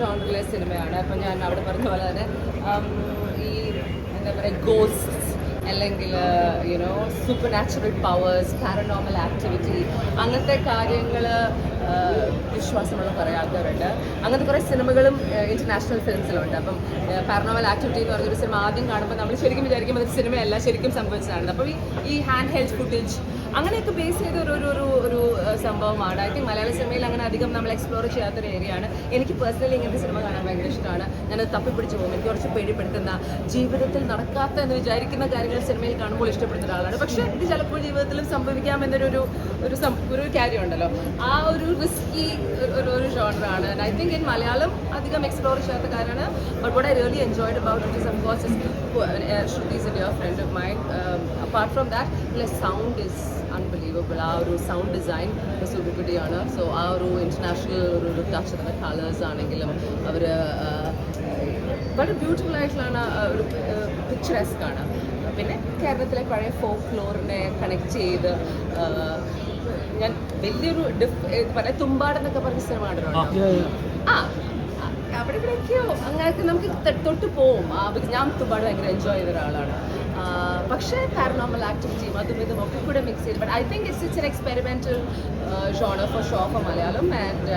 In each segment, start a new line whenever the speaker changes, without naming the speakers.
ജോണറിലെ സിനിമയാണ്. അപ്പം ഞാൻ അവിടെ പറഞ്ഞ പോലെ തന്നെ ഈ എന്താ പറയുക ഗോസ്റ്റ് അല്ലെങ്കിൽ you know supernatural powers paranormal activity അങ്ങനത്തെ കാര്യങ്ങൾ വിശ്വാസമുള്ള കുറേ ആൾക്കാരുണ്ട്. അങ്ങനത്തെ കുറേ സിനിമകളും ഇന്റർനാഷണൽ ഫിലിംസിലുണ്ട് അപ്പം പാരനോമൽ ആക്ടിവിറ്റി എന്ന് പറഞ്ഞൊരു സിനിമ ആദ്യം കാണുമ്പോൾ നമ്മൾ ശരിക്കും വിചാരിക്കും അതൊരു സിനിമയല്ല ശരിക്കും സംഭവിച്ചതാണ്. അപ്പോൾ ഈ ഈ ഹാൻഡ് ഹെൽഡ് ഫുട്ടേജ് അങ്ങനെയൊക്കെ ബേസ് ചെയ്ത ഒരു ഒരു ഒരു ഒരു സംഭവമാണ്. ഐ തിങ്ക് മലയാള സിനിമയിൽ അങ്ങനെ അധികം നമ്മൾ എക്സ്പ്ലോർ ചെയ്യാത്തൊരു ഏരിയയാണ് എനിക്ക് പേഴ്സണലി ഇങ്ങനത്തെ സിനിമ കാണാൻ ഭയങ്കര ഇഷ്ടമാണ്. ഞാനത് തപ്പിപ്പിടിച്ച് പോകും. എനിക്ക് കുറച്ച് പേടിപ്പെടുത്തുന്ന ജീവിതത്തിൽ നടക്കാത്ത എന്ന് വിചാരിക്കുന്ന കാര്യങ്ങൾ സിനിമയിൽ കാണുമ്പോൾ ഇഷ്ടപ്പെടുന്ന ഒരാളാണ്. പക്ഷേ ഇത് ചിലപ്പോൾ ജീവിതത്തിലും സംഭവിക്കാം എന്നൊരു ഒരു ഒരു കാര്യമുണ്ടല്ലോ. ആ ഒരു റിസ്കി ഒരു ഒരു ജോണറാണ് ഐ തിങ്ക് ഇൻ മലയാളം അധികം എക്സ്പ്ലോർ ചെയ്യാത്ത കാര്യമാണ് but what I really enjoyed about it is of course Shruthi's a dear friend of mine apart from that sound is unbelievable ആ ഒരു സൗണ്ട് ഡിസൈൻ സൂര്യക്കുട്ടിയാണ് സോ ആ ഒരു ഇന്റർനാഷണൽ ഒരു ഒരു ടച്ച് അതിന്റെ കളേഴ്സ് ആണെങ്കിലും അവർ വളരെ ബ്യൂട്ടിഫുൾ ആയിട്ടുള്ള ഒരു പിക്ചറസ്ക് ആണ്. പിന്നെ കേരളത്തിലെ പഴയ ഫോക്ക് ഫ്ലോറിനെ കണക്ട് ചെയ്ത് ആ, ഞാൻ വലിയൊരു പറയാ തുമ്പാടെന്നൊക്കെ പറഞ്ഞ സിനിമ കണ്ടിട്ടുണ്ടോ ആ അവിടെ ഇവിടെയൊക്കെയോ അങ്ങനെയൊക്കെ നമുക്ക് തൊട്ട് പോവും. ഞാൻ തുമ്പാട് ഭയങ്കര എൻജോയ് ചെയ്ത ഒരാളാണ്. പക്ഷേ പാരനോമൽ ആക്ടിവിറ്റിയും അതും ഇതും ഒക്കെ കൂടെ മിക്സ് ചെയ്ത് but I think it's it's an experimental genre for show for Malayalam and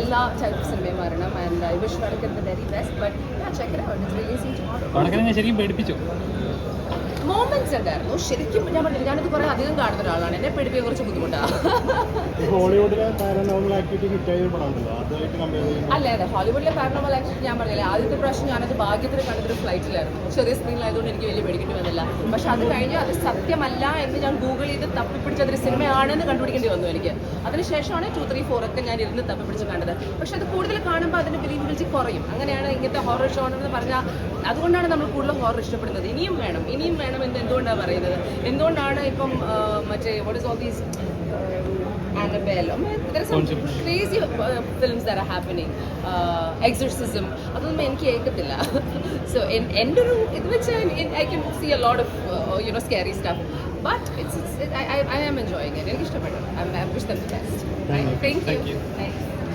എല്ലാ ടൈപ്പ് സിനിമയും വരണം. And I wish Vadakkan the very best but check it out it's releasing tomorrow
വടക്കനെ ശരിക്കും പേടിപ്പിച്ചു.
മോമെന്റ്സ് ഉണ്ടായിരുന്നു ശരിക്കും ഞാൻ പറഞ്ഞു ഞാനിത് കുറെ അധികം കാണുന്ന ഒരാളാണ്. എന്നെ പേടിപ്പിക്കാൻ കുറച്ച് ബുദ്ധിമുട്ടാണ്
ഹോളിവുഡിലെ പാരനോമൽ ആക്ടിവിറ്റി ഹിറ്റായ പടമുണ്ടല്ലോ അതുമായിട്ട് കമ്പയർ ചെയ്യുമ്പോൾ
അല്ല അതെ ഹോളിവുഡിലെ പാരനോമൽ ആക്ടിവിറ്റി ഞാൻ പറഞ്ഞില്ലേ ആദ്യത്തെ പ്രാവശ്യം ഞാനത് ഭാഗ്യത്തിന് കണ്ടതൊരു ഫ്ലൈറ്റിലായിരുന്നു ചെറിയ സ്ക്രീനിലായതുകൊണ്ട് എനിക്ക് വലിയ പേടിക്കേണ്ടി വന്നില്ല. പക്ഷെ അത് കഴിഞ്ഞ് അത് സത്യമല്ല എന്ന് ഞാൻ ഗൂഗിൾ ചെയ്ത് തപ്പിപ്പിടിച്ച് അതൊരു സിനിമയാണെന്ന് കണ്ടുപിടിക്കേണ്ടി വന്നു എനിക്ക്. അതിനുശേഷമാണ് ടു ത്രീ ഫോർ ഒക്കെ ഞാൻ ഇരുന്ന് തപ്പിപ്പിടിച്ച് കണ്ടത്. പക്ഷെ അത് കൂടുതൽ കാണുമ്പോൾ അതിന് ബിലീവബിലിറ്റി കുറയും. അങ്ങനെയാണ് ഇങ്ങനത്തെ ഹൊറർ ഷോൺ എന്ന് പറഞ്ഞാൽ അതുകൊണ്ടാണ് നമ്മൾ കൂടുതൽ ഹൊറർ ഇഷ്ടപ്പെടുന്നത്. ഇനിയും വേണം ഇനിയും വേണം എന്ന് എന്തുകൊണ്ടാണ് പറയുന്നത്? എന്തുകൊണ്ടാണ് ഇപ്പം മറ്റേ what is all these films that are happening. Uh, exorcism. അതൊന്നും എനിക്ക് ഏക്കത്തില്ല സോ എന്റെ ഒരു ഇത് വെച്ച് I can see a lot of you know scary stuff but it's I am enjoying എനിക്ക് ഇഷ്ടപ്പെട്ടു I wish them the best thank you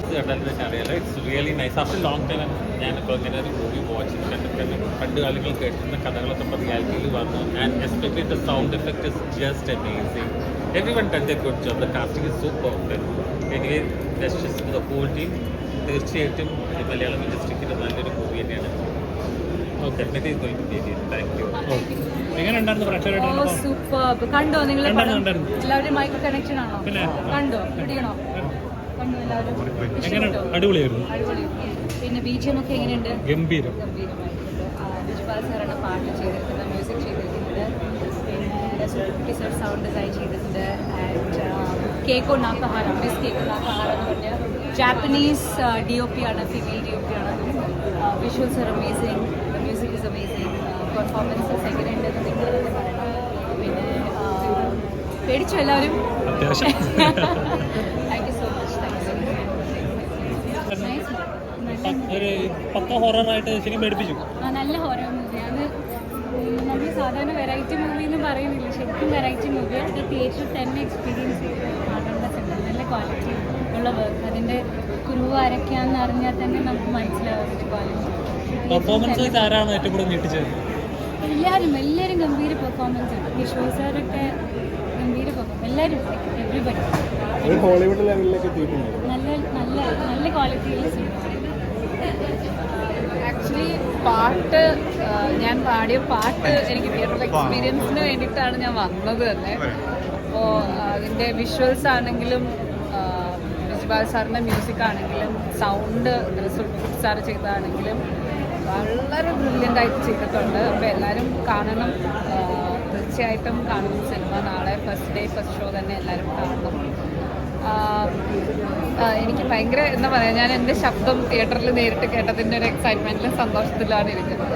thanks
കണ്ടാൽ അറിയാലോ it's really nice after long time ഞാനിപ്പോൾ ഇങ്ങനെ ഒരു മൂവി വാച്ച് ചെയ്തിട്ടുണ്ട് പണ്ട് കാലങ്ങൾ കേട്ടിരുന്ന കഥകളൊക്കെ ഇപ്പോൾ റിയാലിറ്റിയിൽ വന്നു. And especially the sound effect is just amazing everyone done a good job the casting is super anyway best the whole team തീർച്ചയായിട്ടും മലയാളം ഇൻഡസ്ട്രിക്ക് നല്ലൊരു മൂവി തന്നെയാണ്. ഓക്കെ താങ്ക് യു
സൂപ്പർ കണ്ടോ നിങ്ങൾ. എല്ലാവരും മൈക്ക് കണക്ഷൻ ആണോ? കണ്ടോ? പിടിക്കണോ? കണ്ടു എല്ലാവരും.
അടിപൊളിയായിരുന്നു.
പിന്നെ ബി ജി എം ഒക്കെ എങ്ങനെയുണ്ട്?
ഗംഭീരം.
ഗംഭീരമായിട്ടുണ്ട്. ആ, ബിജുപാൽ സാറാണ് പാട്ട് ചെയ്തിരിക്കുന്നത് മ്യൂസിക് ചെയ്തിരിക്കുന്നത് പിന്നെ സർ സൗണ്ട് ഡിസൈൻ ചെയ്തിട്ടുണ്ട്. And Keiko Nakahara miss Keiko Nakahara എന്ന് പറഞ്ഞ ജാപ്പനീസ് ഡി ഒ പി ആണ് ഫീമെയിൽ ഡി ഒ പി ആണ്. Visuals are amazing music is amazing performances എങ്ങനെയുണ്ടെന്ന് നിങ്ങൾ പിന്നെ പേടിച്ചോ എല്ലാവരും
അത്യാവശ്യം
thank you so much thank you so much nice
ഒരു പക്ക ഹൊററായിട്ട് ശരിക്കും പേടിപ്പിച്ചു
ആ നല്ല ഹൊറർ മൂവിയാണ് നമ്മൾ സാധാരണ വെറൈറ്റി മൂവി എന്ന് പറയുന്നില്ല. ശരിക്കും വെറൈറ്റി മൂവിയാണ് അത് തിയേറ്ററിൽ തന്നെ എക്സ്പീരിയൻസ് ചെയ്ത് കാണേണ്ട സിനിമ നല്ല ക്വാളിറ്റി ഉള്ള വർക്ക് അതിന്റെ കുരുവ് ആരൊക്കെയാണെന്ന് അറിഞ്ഞാൽ തന്നെ നമുക്ക് മനസ്സിലാവും ക്വാളിറ്റി
പെർഫോമൻസ് ആരാണ് ഏറ്റവും കൂടുതൽ ഞെട്ടിച്ചത്?
എല്ലാവരും എല്ലാവരും ഗംഭീര പെർഫോമൻസ് ആണ്. കിഷോർ സാറൊക്കെ എല്ലാവരും എവറിബഡി
ഹോളിവുഡ് ലെവലിലൊക്കെ
നല്ല നല്ല നല്ല ക്വാളിറ്റിയിൽ
ആക്ച്വലി പാട്ട് ഞാൻ പാടിയ പാട്ട് എനിക്ക് തിയേറ്റർ എക്സ്പീരിയൻസിന് വേണ്ടിയിട്ടാണ് ഞാൻ വന്നത് തന്നെ. അപ്പോൾ അതിന്റെ വിഷ്വൽസ് ആണെങ്കിലും വിജുബാൽ സാറിന്റെ മ്യൂസിക് ആണെങ്കിലും സൗണ്ട് സാർ ചെയ്തതാണെങ്കിലും വളരെ ബ്രില്യന്റ് ആയിട്ട് ചെയ്തിട്ടുണ്ട്. അപ്പോൾ എല്ലാവരും കാണണം. തീർച്ചയായിട്ടും കാണുന്ന സിനിമ. നാളെ ഫസ്റ്റ് ഡേ ഫസ്റ്റ് ഷോ തന്നെ എല്ലാവരും കാണണം ആ, എനിക്ക് ഭയങ്കര എന്താ പറയുക ഞാൻ എന്റെ ശബ്ദം തിയേറ്ററിൽ നേരിട്ട് കേട്ടതിന്റെ ഒരു എക്സൈറ്റ്മെന്റിലും സന്തോഷത്തിലാണ് ഇരിക്കുന്നത്.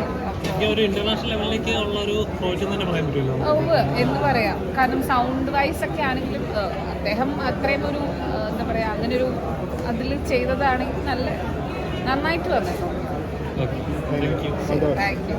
ഒരു ഇന്റർനാഷണൽ ലെവലിലേക്ക് ഉള്ള ഒരു പ്രോജക്റ്റ് തന്നെ പറയാൻ പറ്റുമല്ലോ
എന്ന് പറയാം. കാരണം സൗണ്ട് വൈസ് ഒക്കെ ആണെങ്കിലും അദ്ദേഹം അത്രയും ഒരു എന്താ പറയാ അങ്ങനെ ഒരു അതിൽ ചെയ്തതാണെങ്കിൽ നല്ല നന്നായിട്ട്
വന്നു
താങ്ക് യു